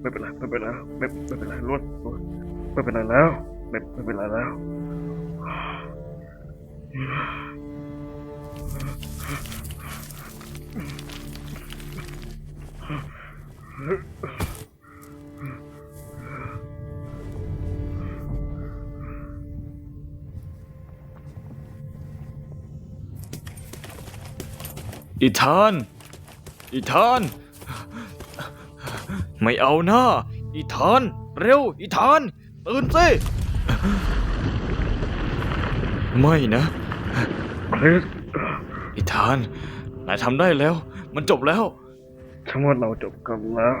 ไม่เป็นไรไม่เป็นไรไม่ไม่เป็นไรรถรถไม่เป็นไรแล้วไม่ไม่เป็นไรแล้วอีธาน อีธาน ไม่เอาหน้า อีธาน เร็ว อีธาน ตื่นสิไม่นะคริสอีธานนายทำได้แล้ว มันจบแล้วฉันว่าเราจบกันแล้ว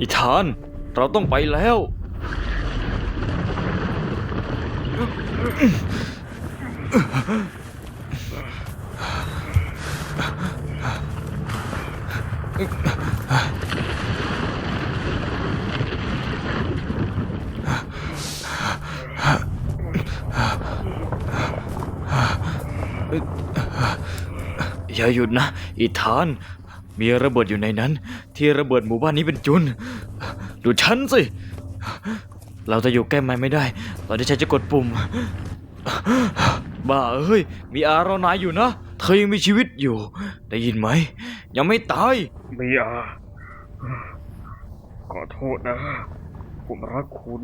อีธาน เราต้องไปแล้ว อย่าหยุดนะ อีธาน มีระเบิดอยู่ในนั้น ที่ระเบิดหมู่บ้านนี้เป็นจุน ดูฉันสิ เราจะอยู่ใกล้มันไม่ได้ ตอนที่ฉันจะกดปุ่ม บ้าเอ้ย มีอารอนายอยู่นะ เธอยังมีชีวิตอยู่ ได้ยินไหม ยังไม่ตายมีอาขอโทษนะ ผมรักคุณ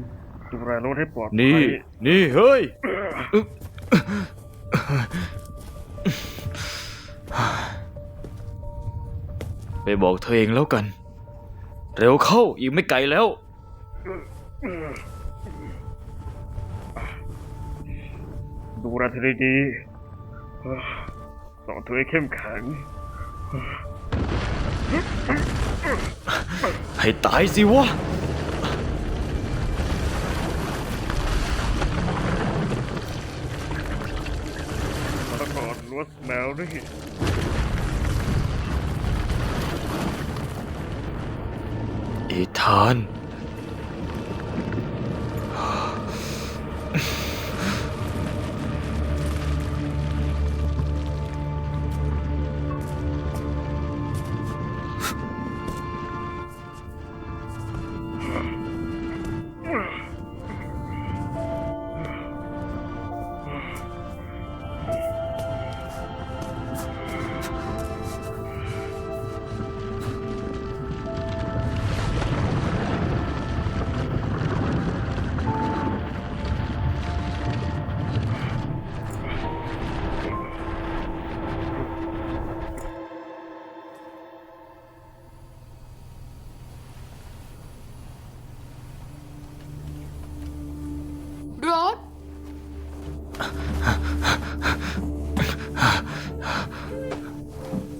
ดูแลรถให้ปลอดภัย นี่ นี่ เฮ้ย ไปบอกเธอเองแล้วกัน เร็วเข้าอีกไม่ไกลแล้ว ดูแลเธอดีๆสอนเธอให้เข้มแข็ง ให้ตายสิวะแล้วก็ลวสแมวด้วย อีธาน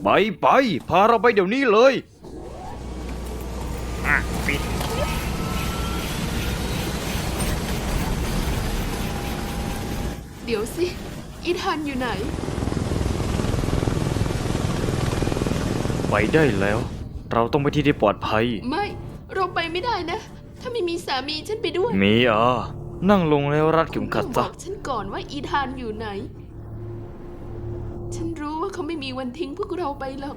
ไปไปพาเราไปเดี๋ยวนี้เลยอะปิดเดี๋ยวสิ อีธานอยู่ไหน ไปได้แล้ว เราต้องไปที่ที่ปลอดภัย ไม่ เราไปไม่ได้นะ ถ้าไม่มีสามีฉันไปด้วย มีอะ นั่งลงแล้วรัดเข็มขัดบซะอกฉันก่อนว่าอีธานอยู่ไหน ฉันรู้ว่าเขาไม่มีวันทิ้งพวกเราไปหรอก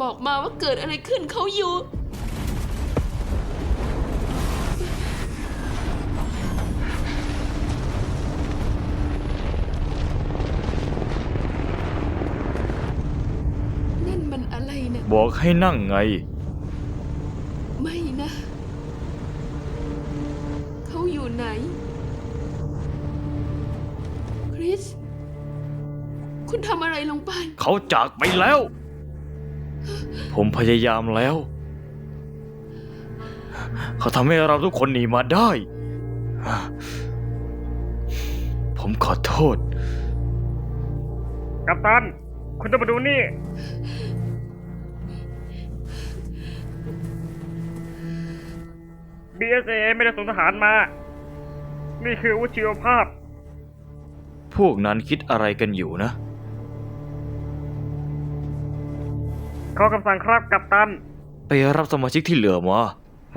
บอกมาว่าเกิดอะไรขึ้นเขาอยู่ นั่นมันอะไรนะบอกให้นั่งไง ไม่นะ เขาอยู่ ไหน คริส คุณทำอะไรลงไป เขาจากไปแล้ว ผมพยายามแล้ว เขาทำให้เราทุกคนหนีมาได้ ผมขอโทษ กัปตัน คุณต้องมาดูนี่ BSA ไม่ได้ส่งทหารมา นี่คืออาวุธชีวภาพ พวกนั้นคิดอะไรกันอยู่นะ ขอคำสั่งครับกัปตัน ไปรับสมาชิกที่เหลือมา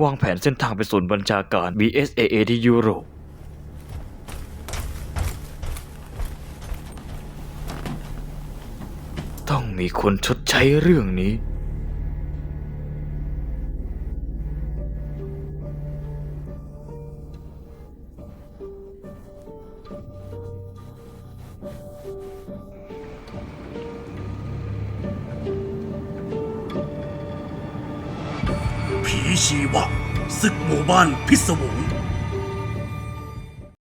วางแผนเส้นทางไปศูนย์บัญชาการ BSAA ที่ยุโรป ต้องมีคนชดใช้เรื่องนี้ ชีวะศึกหมู่บ้านพิศวง